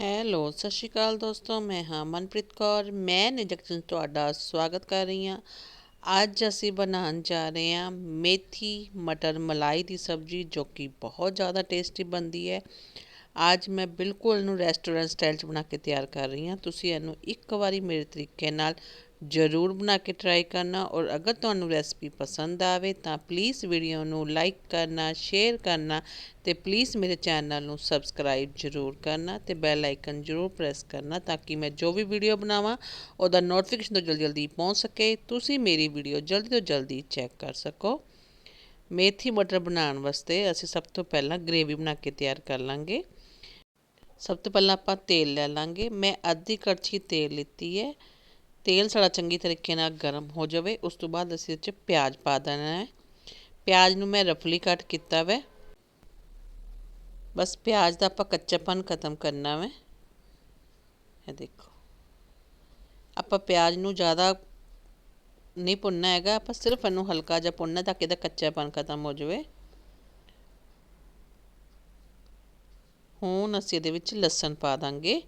Hello, ਸਤਿ ਸ਼੍ਰੀ ਅਕਾਲ ਦੋਸਤੋ, ਮੈਂ ਹਾਂ ਮਨਪ੍ਰੀਤ ਕੌਰ। ਮੈਂ ਨਿਜਕਜਨ ਤੁਹਾਡਾ ਸਵਾਗਤ ਕਰ ਰਹੀ ਹਾਂ। ਅੱਜ ਅਸੀਂ ਬਣਾਉਣ ਜਾ ਰਹੇ ਹਾਂ ਮੇਥੀ ਮਟਰ ਮਲਾਈ ਦੀ ਸਬਜ਼ੀ, ਜੋ ਕਿ ਬਹੁਤ ਜ਼ਿਆਦਾ ਟੇਸਟੀ ਬਣਦੀ ਹੈ। ਅੱਜ ਮੈਂ ਬਿਲਕੁਲ ਇਹਨੂੰ ਰੈਸਟੋਰੈਂਟ ਸਟਾਈਲ 'ਚ ਬਣਾ ਕੇ ਤਿਆਰ ਕਰ ਰਹੀ ਹਾਂ। ਤੁਸੀਂ ਇਹਨੂੰ ਇੱਕ ਵਾਰੀ ਮੇਰੇ ਤਰੀਕੇ ਨਾਲ ਜ਼ਰੂਰ ਬਣਾ ਕੇ ਟਰਾਈ ਕਰਨਾ ਔਰ ਅਗਰ ਤੁਹਾਨੂੰ ਰੈਸਪੀ ਪਸੰਦ ਆਵੇ ਤਾਂ ਪਲੀਜ਼ ਵੀਡੀਓ ਨੂੰ ਲਾਈਕ ਕਰਨਾ ਸ਼ੇਅਰ ਕਰਨਾ ਤੇ ਪਲੀਜ਼ ਮੇਰੇ ਚੈਨਲ ਨੂੰ ਸਬਸਕ੍ਰਾਈਬ ਜ਼ਰੂਰ ਕਰਨਾ ਤੇ ਬੈਲ ਆਈਕਨ ਜ਼ਰੂਰ ਪ੍ਰੈਸ ਕਰਨਾ ਤਾਂ ਕਿ ਮੈਂ ਜੋ ਵੀ ਵੀਡੀਓ ਬਣਾਵਾਂ ਉਹਦਾ ਨੋਟੀਫਿਕੇਸ਼ਨ ਤੋਂ ਜਲਦੀ ਜਲਦੀ ਪਹੁੰਚ ਸਕੇ। ਤੁਸੀਂ ਮੇਰੀ ਵੀਡੀਓ ਜਲਦੀ ਤੋਂ ਜਲਦੀ ਚੈੱਕ ਕਰ ਸਕੋ। ਮੇਥੀ ਮਟਰ ਬਣਾਉਣ ਵਾਸਤੇ ਅਸੀਂ ਸਭ ਤੋਂ ਪਹਿਲਾਂ ਗ੍ਰੇਵੀ ਬਣਾ ਕੇ ਤਿਆਰ ਕਰ ਲਾਂਗੇ। ਸਭ ਤੋਂ ਪਹਿਲਾਂ ਆਪਾਂ ਤੇਲ ਲੈ ਲਾਂਗੇ। ਮੈਂ ਅੱਧੀ ਕੜਛੀ ਤੇਲ ਲਿੱਤੀ ਹੈ। ਤੇਲ ਸਾਡਾ ਚੰਗੀ ਤਰੀਕੇ ਨਾਲ ਗਰਮ ਹੋ ਜਾਵੇ, ਉਸ ਤੋਂ ਬਾਅਦ ਅਸੀਂ ਇਹ 'ਚ ਪਿਆਜ਼ ਪਾ ਦੇਣਾ ਹੈ। ਪਿਆਜ਼ ਨੂੰ ਮੈਂ ਰਫਲੀ ਕੱਟ ਕੀਤਾ ਵੈ। ਬਸ ਪਿਆਜ਼ ਦਾ ਆਪਾਂ ਕੱਚਾਪਨ ਖਤਮ ਕਰਨਾ ਵੈ। ਇਹ ਦੇਖੋ। ਆਪਾਂ ਪਿਆਜ਼ ਨੂੰ ਜ਼ਿਆਦਾ ਨਹੀਂ ਭੁੰਨਣਾ ਹੈਗਾ, ਆਪਾਂ ਸਿਰਫ ਇਹਨੂੰ ਹਲਕਾ ਜਿਹਾ ਭੁੰਨਣਾ ਤਾਂ ਕਿ ਇਹਦਾ ਕੱਚਾਪਨ ਖਤਮ ਹੋ ਜਾਵੇ। ਹੁਣ ਅਸੀਂ ਇਹਦੇ ਵਿੱਚ ਲਸਣ ਪਾ ਦਾਂਗੇ।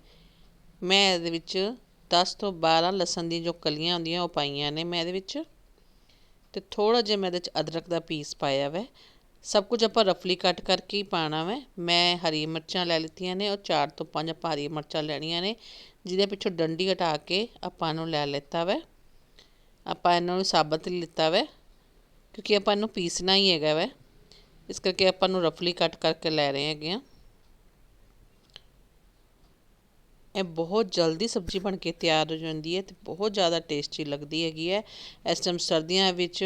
ਮੈਂ ਇਹਦੇ ਵਿੱਚ ਦਸ ਤੋਂ 12 ਲਸਣ ਦੀਆਂ ਜੋ ਕਲੀਆਂ ਹੁੰਦੀਆਂ ਉਹ ਪਾਈਆਂ ਨੇ ਮੈਂ ਇਹਦੇ ਵਿੱਚ। ਅਤੇ ਥੋੜ੍ਹਾ ਜਿਹਾ ਮੈਂ ਇਹਦੇ 'ਚ ਅਦਰਕ ਦਾ ਪੀਸ ਪਾਇਆ ਵੈ। ਸਭ ਕੁਝ ਆਪਾਂ ਰਫਲੀ ਕੱਟ ਕਰਕੇ ਹੀ ਪਾਉਣਾ ਵੈ। ਮੈਂ ਹਰੀ ਮਿਰਚਾਂ ਲੈ ਲਿੱਤੀਆਂ ਨੇ ਔਰ ਚਾਰ ਤੋਂ 5 ਭਾਰੀ ਮਿਰਚਾਂ ਲੈਣੀਆਂ ਨੇ, ਜਿਹਦੇ ਪਿੱਛੋਂ ਡੰਡੀ ਹਟਾ ਕੇ ਆਪਾਂ ਨੂੰ ਲੈ ਲਿੱਤਾ ਵੈ। ਆਪਾਂ ਇਹਨਾਂ ਨੂੰ ਸਾਬਤ ਲਿੱਤਾ ਵੈ, ਕਿਉਂਕਿ ਆਪਾਂ ਇਹਨੂੰ ਪੀਸਣਾ ਹੀ ਹੈਗਾ ਵੈ। ਇਸ ਕਰਕੇ ਆਪਾਂ ਨੂੰ ਰਫਲੀ ਕੱਟ ਕਰਕੇ ਲੈ ਰਹੇ ਹੈਗੇ ਆ। ਇਹ ਬਹੁਤ ਜਲਦੀ ਸਬਜ਼ੀ ਬਣ ਕੇ ਤਿਆਰ ਹੋ ਜਾਂਦੀ ਹੈ ਅਤੇ ਬਹੁਤ ਜ਼ਿਆਦਾ ਟੇਸਟੀ ਲੱਗਦੀ ਹੈਗੀ ਹੈ। ਇਸ ਟਾਈਮ ਸਰਦੀਆਂ ਵਿੱਚ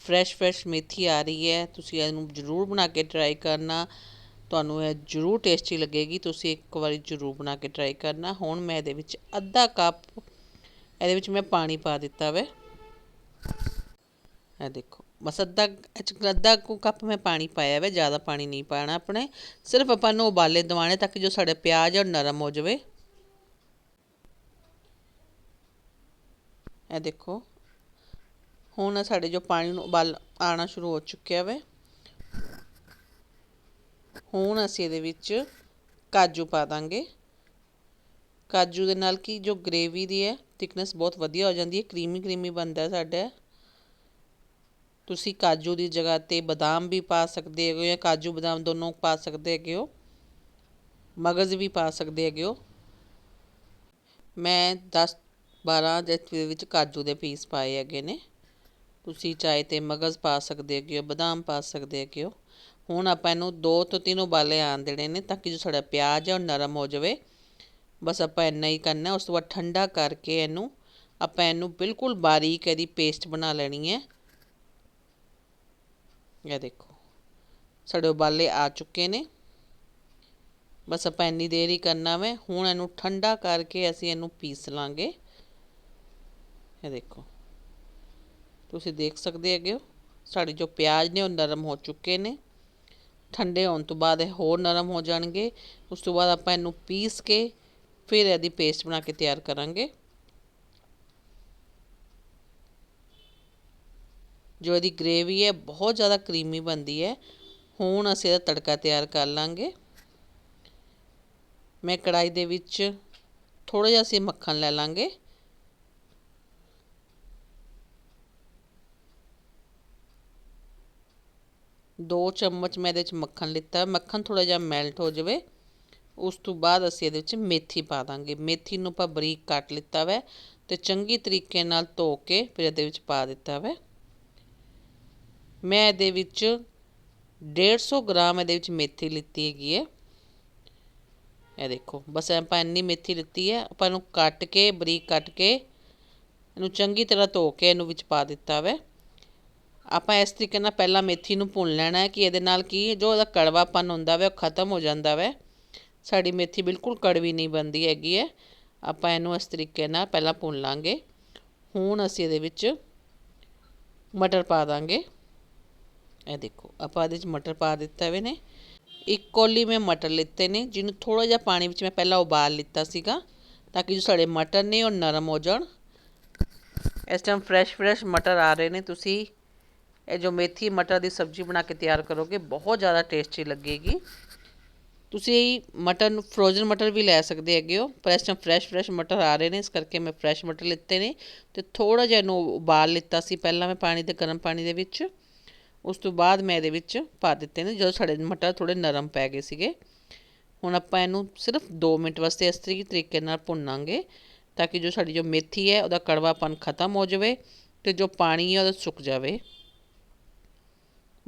ਫਰੈਸ਼ ਫਰੈਸ਼ ਮੇਥੀ ਆ ਰਹੀ ਹੈ। ਤੁਸੀਂ ਇਹਨੂੰ ਜ਼ਰੂਰ ਬਣਾ ਕੇ ਟਰਾਈ ਕਰਨਾ। ਤੁਹਾਨੂੰ ਇਹ ਜ਼ਰੂਰ ਟੇਸਟੀ ਲੱਗੇਗੀ। ਤੁਸੀਂ ਇੱਕ ਵਾਰੀ ਜ਼ਰੂਰ ਬਣਾ ਕੇ ਟਰਾਈ ਕਰਨਾ। ਹੁਣ ਮੈਂ ਇਹਦੇ ਵਿੱਚ ਅੱਧਾ ਕੱਪ ਇਹਦੇ ਵਿੱਚ ਮੈਂ ਪਾਣੀ ਪਾ ਦਿੱਤਾ ਵੇ। ਇਹ ਦੇਖੋ, ਬਸ ਅੱਧਾ ਅੱਧਾ ਕੱਪ ਮੈਂ ਪਾਣੀ ਪਾਇਆ ਵੇ। ਜ਼ਿਆਦਾ ਪਾਣੀ ਨਹੀਂ ਪਾਣਾ ਆਪਣੇ। ਸਿਰਫ ਆਪਾਂ ਨੂੰ ਉਬਾਲੇ ਦਿਵਾਣੇ ਕਿ ਜੋ ਸਾਡੇ ਪਿਆਜ਼ ਔਰ ਨਰਮ ਹੋ ਜਾਵੇ। ਇਹ ਦੇਖੋ। ਹੁਣ ਸਾਡੇ ਜੋ ਪਾਣੀ ਨੂੰ ਉਬਾਲ ਆਉਣਾ ਸ਼ੁਰੂ ਹੋ ਚੁੱਕਿਆ ਵੇ। ਹੁਣ ਅਸੀਂ ਇਹਦੇ ਵਿੱਚ ਕਾਜੂ ਪਾ ਦਾਂਗੇ। ਕਾਜੂ ਦੇ ਨਾਲ ਕੀ, ਜੋ ਗ੍ਰੇਵੀ ਦੀ ਹੈ ਥਿਕਨੈਸ ਬਹੁਤ ਵਧੀਆ ਹੋ ਜਾਂਦੀ ਹੈ ਕਰੀਮੀ ਕਰੀਮੀ ਬਣਦਾ ਸਾਡਾ ਤੁਸੀਂ ਕਾਜੂ ਦੀ ਜਗ੍ਹਾ ਤੇ ਬਦਾਮ ਵੀ ਪਾ ਸਕਦੇ ਹੋ ਜਾਂ ਕਾਜੂ ਬਦਾਮ ਦੋਨੋਂ ਪਾ ਸਕਦੇ ਹੈਗੇ ਹੋ। ਮਗਜ਼ ਵੀ ਪਾ ਸਕਦੇ ਹੈਗੇ ਹੋ। ਮੈਂ 10 12 ਦੇ ਵਿੱਚ ਕਾਜੂ ਦੇ ਪੀਸ ਪਾਏ ਹੈਗੇ ਨੇ। ਤੁਸੀਂ ਚਾਹੇ ਤਾਂ ਮਗਜ਼ ਪਾ ਸਕਦੇ ਹੈਗੇ ਹੋ, ਬਦਾਮ ਪਾ ਸਕਦੇ ਹੈਗੇ ਹੋ। ਹੁਣ ਆਪਾਂ ਇਹਨੂੰ ਦੋ ਤੋਂ ਤਿੰਨ ਉਬਾਲੇ ਆਉਣ ਦੇਣੇ ਨੇ ਤਾਂ ਕਿ ਜੋ ਸਾਡਾ ਪਿਆਜ਼ ਹੈ ਉਹ ਨਰਮ ਹੋ ਜਾਵੇ। ਬਸ ਆਪਾਂ ਇੰਨਾ ਹੀ ਕਰਨਾ ਉਸ ਤੋਂ ਬਾਅਦ ਠੰਡਾ ਕਰਕੇ ਇਹਨੂੰ ਆਪਾਂ ਇਹਨੂੰ ਬਿਲਕੁਲ ਬਾਰੀਕ ਇਹਦੀ ਪੇਸਟ ਬਣਾ ਲੈਣੀ ਹੈ। ਇਹ ਦੇਖੋ, ਸਾਡੇ ਉਬਾਲੇ ਆ ਚੁੱਕੇ ਨੇ। ਬਸ ਆਪਾਂ ਇੰਨੀ ਦੇਰ ਹੀ ਕਰਨਾ ਵੇ। ਹੁਣ ਇਹਨੂੰ ਠੰਡਾ ਕਰਕੇ ਅਸੀਂ ਇਹਨੂੰ ਪੀਸ ਲਾਂਗੇ। ਇਹ ਦੇਖੋ। ਤੁਸੀਂ ਦੇਖ ਸਕਦੇ ਹੈਗੇ ਹੋ, ਸਾਡੇ ਜੋ ਪਿਆਜ਼ ਨੇ ਉਹ ਨਰਮ ਹੋ ਚੁੱਕੇ ਨੇ। ਠੰਡੇ ਹੋਣ ਤੋਂ ਬਾਅਦ ਇਹ ਹੋਰ ਨਰਮ ਹੋ ਜਾਣਗੇ। ਉਸ ਤੋਂ ਬਾਅਦ ਆਪਾਂ ਇਹਨੂੰ ਪੀਸ ਕੇ ਫਿਰ ਇਹਦੀ ਪੇਸਟ ਬਣਾ ਕੇ ਤਿਆਰ ਕਰਾਂਗੇ। ਜੋ ਇਹਦੀ ਗ੍ਰੇਵੀ ਹੈ, ਬਹੁਤ ਜ਼ਿਆਦਾ ਕਰੀਮੀ ਬਣਦੀ ਹੈ। ਹੁਣ ਅਸੀਂ ਇਹਦਾ ਤੜਕਾ ਤਿਆਰ ਕਰ ਲਾਂਗੇ। ਮੈਂ ਕੜਾਈ ਦੇ ਵਿੱਚ ਥੋੜਾ ਜਿਹਾ ਅਸੀਂ ਮੱਖਣ ਲੈ ਲਾਂਗੇ। ਦੋ ਚਮਚ ਮੈਂ ਇਹਦੇ ਵਿੱਚ ਮੱਖਣ ਲਿੱਤਾ ਮੱਖਣ ਥੋੜ੍ਹਾ ਜਿਹਾ ਮੈਲਟ ਹੋ ਜਾਵੇ। ਉਸ ਤੋਂ ਬਾਅਦ ਅਸੀਂ ਇਹਦੇ ਵਿੱਚ ਮੇਥੀ ਪਾ ਦਾਂਗੇ। ਮੇਥੀ ਨੂੰ ਆਪਾਂ ਬਰੀਕ ਕੱਟ ਲਿੱਤਾ ਵੈ ਤੇ ਚੰਗੀ ਤਰੀਕੇ ਨਾਲ ਧੋ ਕੇ ਫਿਰ ਇਹਦੇ ਵਿੱਚ ਪਾ ਦਿੱਤਾ ਵੈ। ਮੈਂ ਇਹਦੇ ਵਿੱਚ 150 ਗ੍ਰਾਮ ਇਹਦੇ ਵਿੱਚ ਮੇਥੀ ਲਿੱਤੀ ਹੈਗੀ ਹੈ। ਇਹ ਦੇਖੋ, ਬਸ ਆਪਾਂ ਇੰਨੀ ਮੇਥੀ ਲਿੱਤੀ ਹੈ। ਆਪਾਂ ਇਹਨੂੰ ਕੱਟ ਕੇ, ਬਰੀਕ ਕੱਟ ਕੇ ਇਹਨੂੰ ਚੰਗੀ ਤਰ੍ਹਾਂ ਧੋ ਕੇ ਇਹਨੂੰ ਵਿੱਚ ਪਾ ਦਿੱਤਾ ਵੈ। ਆਪਾਂ ਇਸ ਤਰੀਕੇ ਨਾਲ ਪਹਿਲਾਂ ਮੇਥੀ ਨੂੰ ਭੁੰਨ ਲੈਣਾ ਕਿ ਇਹਦੇ ਨਾਲ ਕੀ ਜੋ ਇਹਦਾ ਕੜਵਾਪਨ ਹੁੰਦਾ ਵੈ ਉਹ ਖਤਮ ਹੋ ਜਾਂਦਾ ਵੈ। ਸਾਡੀ ਮੇਥੀ ਬਿਲਕੁਲ ਕੜਵੀ ਨਹੀਂ ਬਣਦੀ ਹੈਗੀ ਹੈ। ਆਪਾਂ ਇਹਨੂੰ ਇਸ ਤਰੀਕੇ ਨਾਲ ਪਹਿਲਾਂ ਭੁੰਨ ਲਾਂਗੇ। ਹੁਣ ਅਸੀਂ ਇਹਦੇ ਵਿੱਚ ਮਟਰ ਪਾ ਦਾਂਗੇ। ਇਹ ਦੇਖੋ, ਆਪਾਂ ਇਹਦੇ ਵਿੱਚ ਮਟਰ ਪਾ ਦਿੱਤਾ ਵੇ ਨੇ। ਇੱਕ ਕੋਲੀ ਮੈਂ ਮਟਰ ਲਿੱਤੇ ਨੇ, ਜਿਹਨੂੰ ਥੋੜਾ ਜਿਹਾ ਪਾਣੀ ਵਿੱਚ ਮੈਂ ਪਹਿਲਾਂ ਉਬਾਲ ਲਿੱਤਾ ਸੀਗਾ, ਤਾਂ ਕਿ ਜੋ ਸਾਡੇ ਮਟਰ ਨੇ ਉਹ ਨਰਮ ਹੋ ਜਾਣ। ਇਸ ਟਾਈਮ ਫਰੈਸ਼ ਫਰੈਸ਼ ਮਟਰ ਆ ਰਹੇ ਨੇ, ਤੁਸੀਂ ਇਹ ਜੋ ਮੇਥੀ, ਮਟਰ ਦੀ ਸਬਜ਼ੀ ਬਣਾ ਕੇ ਤਿਆਰ ਕਰੋਗੇ, ਬਹੁਤ ਜ਼ਿਆਦਾ ਟੇਸਟੀ ਲੱਗੇਗੀ। ਤੁਸੀਂ ਮਟਰ ਫਰੋਜ਼ਨ ਮਟਰ ਵੀ ਲੈ ਸਕਦੇ ਹੈਗੇ ਹੋ। ਪਰ ਇਸ ਟਾਈਮ ਫਰੈਸ਼ ਫਰੈਸ਼ ਮਟਰ ਆ ਰਹੇ ਨੇ, ਇਸ ਕਰਕੇ ਮੈਂ ਫਰੈਸ਼ ਮਟਰ ਲਿੱਤੇ ਨੇ। ਤੇ ਥੋੜਾ ਜਿਹਾ ਇਹਨੂੰ ਉਬਾਲ ਲਿੱਤਾ ਸੀ ਪਹਿਲਾਂ ਮੈਂ ਪਾਣੀ ਦੇ, ਗਰਮ ਪਾਣੀ ਦੇ ਵਿੱਚ। ਉਸ ਤੋਂ ਬਾਅਦ ਮੈਂ ਇਹਦੇ ਵਿੱਚ ਪਾ ਦਿੱਤੇ ਨੇ, ਜਦੋਂ ਸਾਡੇ ਮਟਰ ਥੋੜੇ ਨਰਮ ਪੈ ਗਏ ਸੀਗੇ। ਹੁਣ ਆਪਾਂ ਇਹਨੂੰ ਸਿਰਫ 2 ਮਿੰਟ ਵਾਸਤੇ ਇਸ ਤਰੀਕੇ ਨਾਲ ਭੁੰਨਾਂਗੇ, ਤਾਂ ਕਿ ਜੋ ਸਾਡੀ ਜੋ ਮੇਥੀ ਹੈ, ਉਹਦਾ ਕੜਵਾਪਨ ਖਤਮ ਹੋ ਜਾਵੇ ਤੇ ਜੋ ਪਾਣੀ ਹੈ, ਉਹਦਾ ਸੁੱਕ ਜਾਵੇ।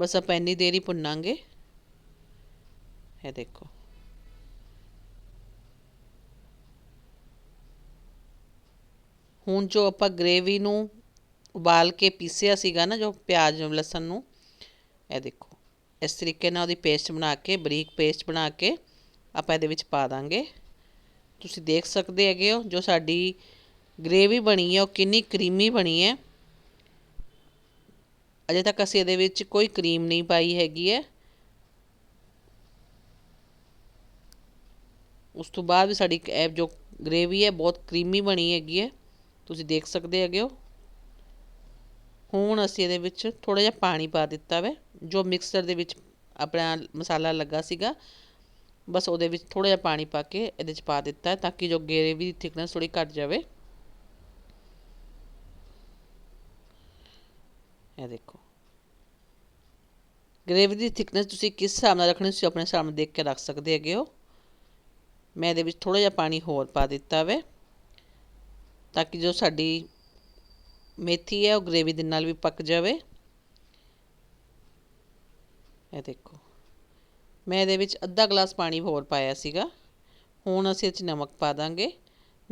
ਬਸ ਆਪਾਂ ਇੰਨੀ ਦੇਰ ਹੀ ਭੁੰਨਾਂਗੇ। ਇਹ ਦੇਖੋ। ਹੁਣ ਜੋ ਆਪਾਂ ਗ੍ਰੇਵੀ ਨੂੰ ਉਬਾਲ ਕੇ ਪੀਸਿਆ ਸੀਗਾ ਨਾ, ਜੋ ਪਿਆਜ਼ ਲਸਣ ਨੂੰ, ਇਹ ਦੇਖੋ। ਇਸ ਤਰੀਕੇ ਨਾਲ ਉਹਦੀ ਪੇਸਟ ਬਣਾ ਕੇ, ਬਰੀਕ ਪੇਸਟ ਬਣਾ ਕੇ ਆਪਾਂ ਇਹਦੇ ਵਿੱਚ ਪਾ ਦਾਂਗੇ। ਤੁਸੀਂ ਦੇਖ ਸਕਦੇ ਹੈਗੇ ਹੋ ਜੋ ਸਾਡੀ ਗ੍ਰੇਵੀ ਬਣੀ ਹੈ, ਉਹ ਕਿੰਨੀ ਕਰੀਮੀ ਬਣੀ ਹੈ। ਅਜੇ ਤੱਕ ਅਸੀਂ ਇਹਦੇ ਵਿੱਚ ਕੋਈ ਕਰੀਮ ਨਹੀਂ ਪਾਈ ਹੈਗੀ ਹੈ। ਉਸ ਤੋਂ ਬਾਅਦ ਵੀ ਸਾਡੀ ਇਹ ਜੋ ਗ੍ਰੇਵੀ ਹੈ, ਬਹੁਤ ਕਰੀਮੀ ਬਣੀ ਹੈਗੀ ਹੈ। ਤੁਸੀਂ ਦੇਖ ਸਕਦੇ ਹੈਗੇ ਹੋ। ਹੁਣ ਅਸੀਂ ਇਹਦੇ ਵਿੱਚ ਥੋੜਾ ਜਿਹਾ ਪਾਣੀ ਪਾ ਦਿੱਤਾ ਵੇ, ਜੋ ਮਿਕਸਰ ਦੇ ਵਿੱਚ ਆਪਣਾ ਮਸਾਲਾ ਲੱਗਾ ਸੀਗਾ। ਬਸ ਉਹਦੇ ਵਿੱਚ ਥੋੜਾ ਜਿਹਾ ਪਾਣੀ ਪਾ ਕੇ ਇਹਦੇ 'ਚ ਪਾ ਦਿੱਤਾ ਤਾਂ ਕਿ ਜੋ ਗ੍ਰੇਵੀ ਦੀ ਥਿਕਨੈਸ ਥੋੜੀ ਘਟ ਜਾਵੇ। ਇਹ ਦੇਖੋ। ਗ੍ਰੇਵੀ ਦੀ ਥਿਕਨੈਸ ਤੁਸੀਂ ਕਿਸ ਹਿਸਾਬ ਨਾਲ ਰੱਖਣੀ, ਤੁਸੀਂ ਆਪਣੇ ਹਿਸਾਬ ਨਾਲ ਦੇਖ ਕੇ ਰੱਖ ਸਕਦੇ ਹੈਗੇ ਹੋ। ਮੈਂ ਇਹਦੇ ਵਿੱਚ ਥੋੜਾ ਜਿਹਾ ਪਾਣੀ ਹੋਰ ਪਾ ਦਿੱਤਾ ਵੇ, ਤਾਂ ਕਿ ਜੋ ਸਾਡੀ ਮੇਥੀ ਹੈ, ਉਹ ਗ੍ਰੇਵੀ ਦੇ ਨਾਲ ਵੀ ਪੱਕ ਜਾਵੇ। ਇਹ ਦੇਖੋ। ਮੈਂ ਇਹਦੇ ਵਿੱਚ ਅੱਧਾ ਗਲਾਸ ਪਾਣੀ ਹੋਰ ਪਾਇਆ ਸੀਗਾ। ਹੁਣ ਅਸੀਂ ਇਹ 'ਚ ਨਮਕ ਪਾ ਦਾਂਗੇ।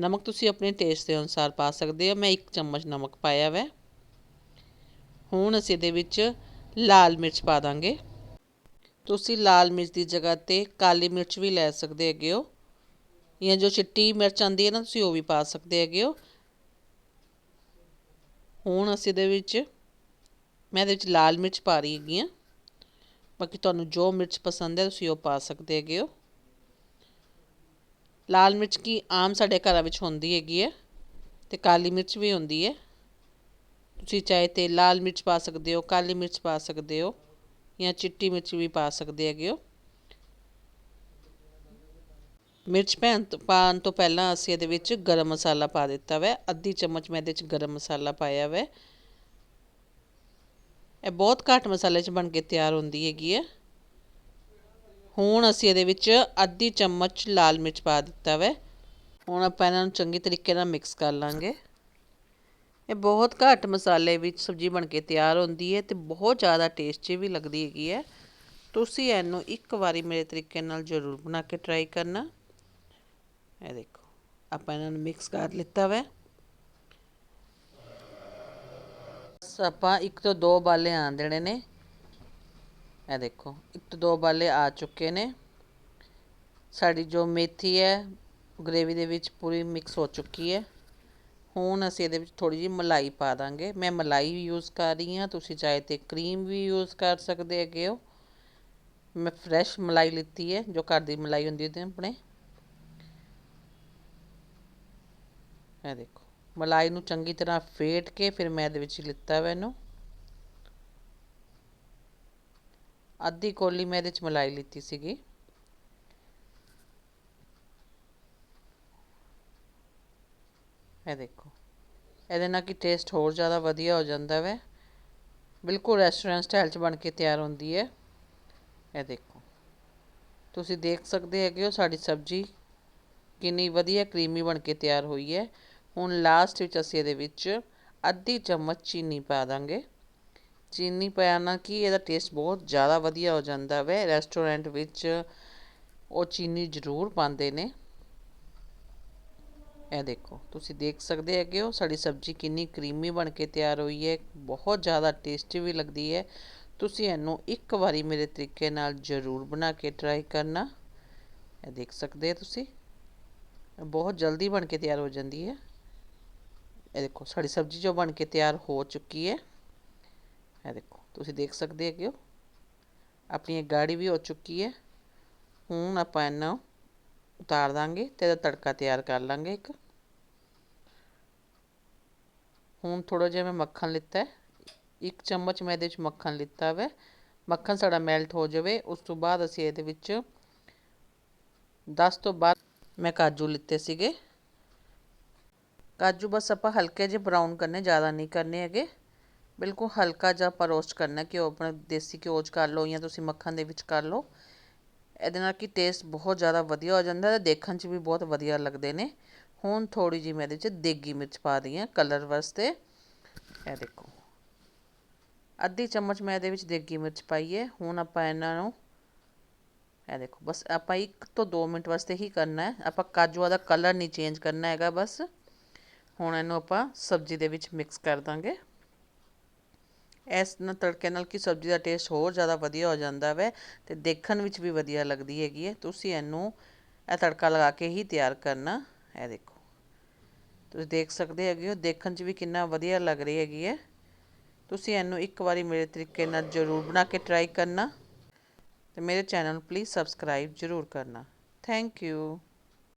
ਨਮਕ ਤੁਸੀਂ ਆਪਣੇ ਟੇਸਟ ਦੇ ਅਨੁਸਾਰ ਪਾ ਸਕਦੇ ਹੋ। ਮੈਂ ਇੱਕ ਚਮਚ ਨਮਕ ਪਾਇਆ ਵੈ। ਹੁਣ ਅਸੀਂ ਇਹਦੇ ਵਿੱਚ ਲਾਲ ਮਿਰਚ ਪਾ ਦਾਂਗੇ। ਤੁਸੀਂ ਲਾਲ ਮਿਰਚ ਦੀ ਜਗ੍ਹਾ ਤੇ ਕਾਲੀ ਮਿਰਚ ਵੀ ਲੈ ਸਕਦੇ ਹੈਗੇ ਹੋ। ਜਾਂ ਜੋ ਚਿੱਟੀ ਮਿਰਚ ਆਂਦੀ ਹੈ ਨਾ, ਤੁਸੀਂ ਉਹ ਵੀ ਪਾ ਸਕਦੇ ਹੈਗੇ ਹੋ। ਹੁਣ ਅਸੀਂ ਇਹਦੇ ਵਿੱਚ, ਮੈਂ ਇਹਦੇ ਵਿੱਚ ਲਾਲ ਮਿਰਚ ਪਾ ਰਹੀ ਹੈਗੀ ਆ ਬਾਕੀ ਤੁਹਾਨੂੰ ਜੋ ਮਿਰਚ ਪਸੰਦ ਹੈ, ਤੁਸੀਂ ਉਹ ਪਾ ਸਕਦੇ ਹੈਗੇ ਹੋ। ਲਾਲ ਮਿਰਚ ਕੀ ਆਮ ਸਾਡੇ ਘਰਾਂ ਵਿੱਚ ਹੁੰਦੀ ਹੈਗੀ ਹੈ ਤੇ ਕਾਲੀ ਮਿਰਚ ਵੀ ਹੁੰਦੀ ਹੈ। ਤੁਸੀਂ ਚਾਹੇ ਤੇ ਲਾਲ ਮਿਰਚ ਪਾ ਸਕਦੇ ਹੋ, ਕਾਲੀ ਮਿਰਚ ਪਾ ਸਕਦੇ ਹੋ ਜਾਂ ਚਿੱਟੀ ਮਿਰਚ ਵੀ ਪਾ ਸਕਦੇ ਹੈਗੇ ਹੋ। ਮਿਰਚ ਪੈਣ ਪਾਣ ਤੋਂ ਪਹਿਲਾਂ ਅਸੀਂ ਇਹਦੇ ਵਿੱਚ ਗਰਮ ਮਸਾਲਾ ਪਾ ਦਿੱਤਾ ਵੈ, ਅੱਧੀ ਚਮਚ ਮੈਂ ਇਹਦੇ ਵਿੱਚ ਗਰਮ ਮਸਾਲਾ ਪਾਇਆ ਵੈ। ਇਹ ਬਹੁਤ ਘੱਟ ਮਸਾਲੇ 'ਚ ਬਣ ਕੇ ਤਿਆਰ ਹੁੰਦੀ ਹੈਗੀ ਹੈ। ਹੁਣ ਅਸੀਂ ਇਹਦੇ ਵਿੱਚ ਅੱਧੀ ਚਮਚ ਲਾਲ ਮਿਰਚ ਪਾ ਦਿੱਤਾ ਵੈ। ਹੁਣ ਆਪਾਂ ਇਹਨਾਂ ਨੂੰ ਚੰਗੇ ਤਰੀਕੇ ਨਾਲ ਮਿਕਸ ਕਰ ਲਾਂਗੇ। ਇਹ ਬਹੁਤ ਘੱਟ ਮਸਾਲੇ ਵਿੱਚ ਸਬਜ਼ੀ ਬਣ ਕੇ ਤਿਆਰ ਹੁੰਦੀ ਹੈ ਤੇ ਬਹੁਤ ਜ਼ਿਆਦਾ ਟੇਸਟੀ ਵੀ ਲੱਗਦੀ ਹੈਗੀ ਹੈ। ਤੁਸੀਂ ਇਹਨੂੰ ਇੱਕ ਵਾਰੀ ਮੇਰੇ ਤਰੀਕੇ ਨਾਲ ਜ਼ਰੂਰ ਬਣਾ ਕੇ ਟਰਾਈ ਕਰਨਾ। ਇਹ ਦੇਖੋ, ਆਪਾਂ ਇਹਨਾਂ ਨੂੰ ਮਿਕਸ ਕਰ ਲਿੱਤਾ ਵੈ। ਆਪਾਂ ਇੱਕ ਤੋਂ ਦੋ ਬਾਲੇ ਆਣ ਦੇਣੇ ਨੇ। ਇਹ ਦੇਖੋ, ਇੱਕ ਤੋਂ ਦੋ ਬਾਲੇ ਆ ਚੁੱਕੇ ਨੇ। ਸਾਡੀ ਜੋ ਮੇਥੀ ਹੈ ਗ੍ਰੇਵੀ ਦੇ ਵਿੱਚ ਪੂਰੀ ਮਿਕਸ ਹੋ ਚੁੱਕੀ ਹੈ। ਹੁਣ ਅਸੀਂ ਇਹਦੇ ਵਿੱਚ ਥੋੜ੍ਹੀ ਜਿਹੀ ਮਲਾਈ ਪਾ ਦਾਂਗੇ। ਮੈਂ ਮਲਾਈ ਯੂਜ਼ ਕਰ ਰਹੀ ਹਾਂ। ਤੁਸੀਂ ਚਾਹੇ ਤਾਂ ਕਰੀਮ ਵੀ ਯੂਜ਼ ਕਰ ਸਕਦੇ ਹੈਗੇ ਹੋ। ਮੈਂ ਫਰੈਸ਼ ਮਲਾਈ ਲਿੱਤੀ ਹੈ, ਜੋ ਘਰ ਦੀ ਮਲਾਈ ਹੁੰਦੀ ਹੈ ਆਪਣੇ। ਇਹ ਦੇਖੋ, ਮਲਾਈ ਨੂੰ ਚੰਗੀ ਤਰ੍ਹਾਂ ਫੇਟ ਕੇ ਫਿਰ ਮੈਂ ਇਹਦੇ ਵਿੱਚ ਲਿੱਤਾ ਵਾ ਇਹਨੂੰ। ਅੱਧੀ ਕੋਲੀ ਮੈਂ ਇਹਦੇ ਵਿੱਚ ਮਲਾਈ ਲਿੱਤੀ ਸੀਗੀ। ਇਹ ਦੇਖੋ ਇਹਦੇ ਨਾਲ ਕੀ ਟੇਸਟ ਹੋਰ ਜ਼ਿਆਦਾ ਵਧੀਆ ਹੋ ਜਾਂਦਾ ਵੈ ਬਿਲਕੁਲ ਰੈਸਟੋਰੈਂਟ ਸਟਾਈਲ 'ਚ ਬਣ ਕੇ ਤਿਆਰ ਹੁੰਦੀ ਹੈ ਇਹ ਦੇਖੋ ਤੁਸੀਂ ਦੇਖ ਸਕਦੇ ਹੈਗੇ ਹੋ ਸਾਡੀ ਸਬਜ਼ੀ ਕਿੰਨੀ ਵਧੀਆ ਕਰੀਮੀ ਬਣ ਕੇ ਤਿਆਰ ਹੋਈ ਹੈ ਹੁਣ ਲਾਸਟ ਵਿੱਚ ਅਸੀਂ ਇਹਦੇ ਵਿੱਚ ਅੱਧੀ ਚਮਚ ਚੀਨੀ ਪਾ ਦਾਂਗੇ ਚੀਨੀ ਪਾਉਣ ਨਾਲ ਕੀ ਇਹਦਾ ਟੇਸਟ ਬਹੁਤ ਜ਼ਿਆਦਾ ਵਧੀਆ ਹੋ ਜਾਂਦਾ ਵੈ ਰੈਸਟੋਰੈਂਟ ਵਿੱਚ ਉਹ ਚੀਨੀ ਜ਼ਰੂਰ ਪਾਉਂਦੇ ਨੇ ਇਹ ਦੇਖੋ ਤੁਸੀਂ ਦੇਖ ਸਕਦੇ ਹੈਗੇ ਹੋ ਸਾਡੀ ਸਬਜ਼ੀ ਕਿੰਨੀ ਕਰੀਮੀ ਬਣ ਕੇ ਤਿਆਰ ਹੋਈ ਹੈ ਬਹੁਤ ਜ਼ਿਆਦਾ ਟੇਸਟੀ ਵੀ ਲੱਗਦੀ ਹੈ ਤੁਸੀਂ ਇਹਨੂੰ ਇੱਕ ਵਾਰੀ ਮੇਰੇ ਤਰੀਕੇ ਨਾਲ ਜ਼ਰੂਰ ਬਣਾ ਕੇ ਟਰਾਈ ਕਰਨਾ ਇਹ ਦੇਖ ਸਕਦੇ ਹੋ ਤੁਸੀਂ ਬਹੁਤ ਜਲਦੀ ਬਣ ਕੇ ਤਿਆਰ ਹੋ ਜਾਂਦੀ ਹੈ ਇਹ ਦੇਖੋ ਸਾਡੀ ਸਬਜ਼ੀ ਜੋ ਬਣ ਕੇ ਤਿਆਰ ਹੋ ਚੁੱਕੀ ਹੈ ਇਹ ਦੇਖੋ ਤੁਸੀਂ ਦੇਖ ਸਕਦੇ ਹੈਗੇ ਹੋ ਆਪਣੀ ਗਾੜੀ ਵੀ ਹੋ ਚੁੱਕੀ ਹੈ ਹੁਣ ਆਪਾਂ ਇਹਨੂੰ ਉਤਾਰ ਦਾਂਗੇ ਤੇ ਇਹਦਾ ਤੜਕਾ ਤਿਆਰ ਕਰ ਲਾਂਗੇ ਇੱਕ। ਹੁਣ ਥੋੜਾ ਜਿਹਾ ਮੈਂ ਮੱਖਣ ਲਿੱਤਾ ਇੱਕ ਚਮਚ ਮੈਂ ਇਹਦੇ ਵਿੱਚ ਮੱਖਣ ਲਿੱਤਾ ਵੈ। ਮੱਖਣ ਸਾਡਾ ਮੈਲਟ ਹੋ ਜਾਵੇ, ਉਸ ਤੋਂ ਬਾਅਦ ਅਸੀਂ ਇਹਦੇ ਵਿੱਚ 10 ਤੋਂ ਬਾਅਦ ਮੈਂ ਕਾਜੂ ਲਿੱਤੇ ਸੀਗੇ। ਕਾਜੂ ਬਸ ਆਪਾਂ ਹਲਕੇ ਜਿਹੇ ਬਰਾਊਨ ਕਰਨੇ, ਜ਼ਿਆਦਾ ਨਹੀਂ ਕਰਨੇ ਹੈਗੇ। ਬਿਲਕੁਲ ਹਲਕਾ ਜਿਹਾ ਆਪਾਂ ਰੋਸਟ ਕਰਨਾ, ਘਿਓ ਆਪਣਾ ਦੇਸੀ ਘਿਓ 'ਚ ਕਰ ਲਓ ਜਾਂ ਤੁਸੀਂ ਮੱਖਣ ਦੇ ਵਿੱਚ ਕਰ ਲਓ। ਇਹਦੇ ਨਾਲ ਕਿ ਟੇਸਟ ਬਹੁਤ ਜ਼ਿਆਦਾ ਵਧੀਆ ਹੋ ਜਾਂਦਾ ਅਤੇ ਦੇਖਣ 'ਚ ਵੀ ਬਹੁਤ ਵਧੀਆ ਲੱਗਦੇ ਨੇ। ਹੁਣ ਥੋੜ੍ਹੀ ਜਿਹੀ ਮੈਂ ਇਹਦੇ 'ਚ ਦੇਗੀ ਮਿਰਚ ਪਾ ਰਹੀ ਹਾਂ ਕਲਰ ਵਾਸਤੇ। ਇਹ ਦੇਖੋ। ਅੱਧੀ ਚਮਚ ਮੈਂ ਇਹਦੇ ਵਿੱਚ ਦੇਗੀ ਮਿਰਚ ਪਾਈ ਹੈ। ਹੁਣ ਆਪਾਂ ਇਹਨਾਂ ਨੂੰ ਇਹ ਦੇਖੋ, ਬਸ ਆਪਾਂ 1 ਤੋਂ 2 ਮਿੰਟ ਵਾਸਤੇ ਹੀ ਕਰਨਾ ਹੈ। ਆਪਾਂ ਕਾਜੂਆਂ ਦਾ ਕਲਰ ਨਹੀਂ ਚੇਂਜ ਕਰਨਾ ਹੈਗਾ ਬਸ। ਹੁਣ ਇਹਨੂੰ ਆਪਾਂ ਸਬਜ਼ੀ ਦੇ ਵਿੱਚ ਮਿਕਸ ਕਰ ਦਾਂਗੇ। ਇਸ ਨਾਲ ਤੜਕੇ ਨਾਲ ਕੀ ਸਬਜ਼ੀ ਦਾ ਟੇਸਟ ਹੋਰ ਜ਼ਿਆਦਾ ਵਧੀਆ ਹੋ ਜਾਂਦਾ ਵੈ ਅਤੇ ਦੇਖਣ ਵਿੱਚ ਵੀ ਵਧੀਆ ਲੱਗਦੀ ਹੈਗੀ ਹੈ। ਤੁਸੀਂ ਇਹਨੂੰ ਇਹ ਤੜਕਾ ਲਗਾ ਕੇ ਹੀ ਤਿਆਰ ਕਰਨਾ। ਇਹ ਦੇਖੋ। ਤੁਸੀਂ ਦੇਖ ਸਕਦੇ ਹੈਗੇ ਹੋ, ਦੇਖਣ 'ਚ ਵੀ ਕਿੰਨਾ ਵਧੀਆ ਲੱਗ ਰਹੀ ਹੈਗੀ ਹੈ। ਤੁਸੀਂ ਇਹਨੂੰ ਇੱਕ ਵਾਰੀ ਮੇਰੇ ਤਰੀਕੇ ਨਾਲ ਜ਼ਰੂਰ ਬਣਾ ਕੇ ਟਰਾਈ ਕਰਨਾ ਤੇ ਮੇਰੇ ਚੈਨਲ ਪਲੀਜ਼ ਸਬਸਕ੍ਰਾਈਬ ਜ਼ਰੂਰ ਕਰਨਾ। Thank you